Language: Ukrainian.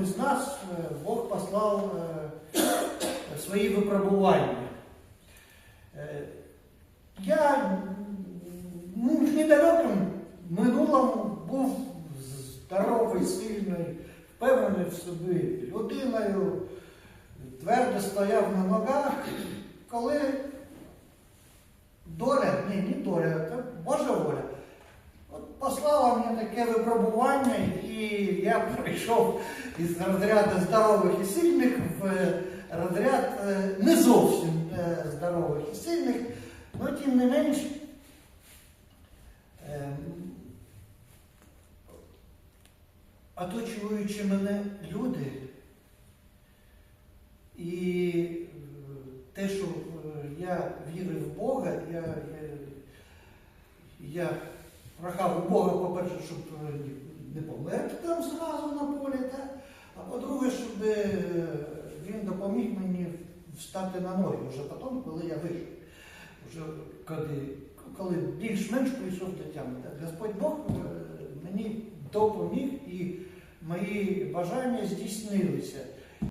кожному нас е, Бог послав е, свої випробування. Е, Я ну, в недалекому минулому був здоровий, сильний, впевнений в собі людиною, твердо стояв на ногах, коли доля, ні, не доля, це Божа воля. От послала мені таке випробування, я прийшов із розряду здорових і сильних в е, розряд е, не зовсім е, здорових і сильних, але тим не менш. Оточуючи мене люди, і те, що я вірив в Бога, я, я, я прохав у Бога, по-перше, щоб зразу на полі, так? а по-друге, щоб е, він допоміг мені встати на ноги вже потім, коли я вийшов. Вже коли, коли більш-менш прийшов до тями. Господь Бог е, мені допоміг і мої бажання здійснилися.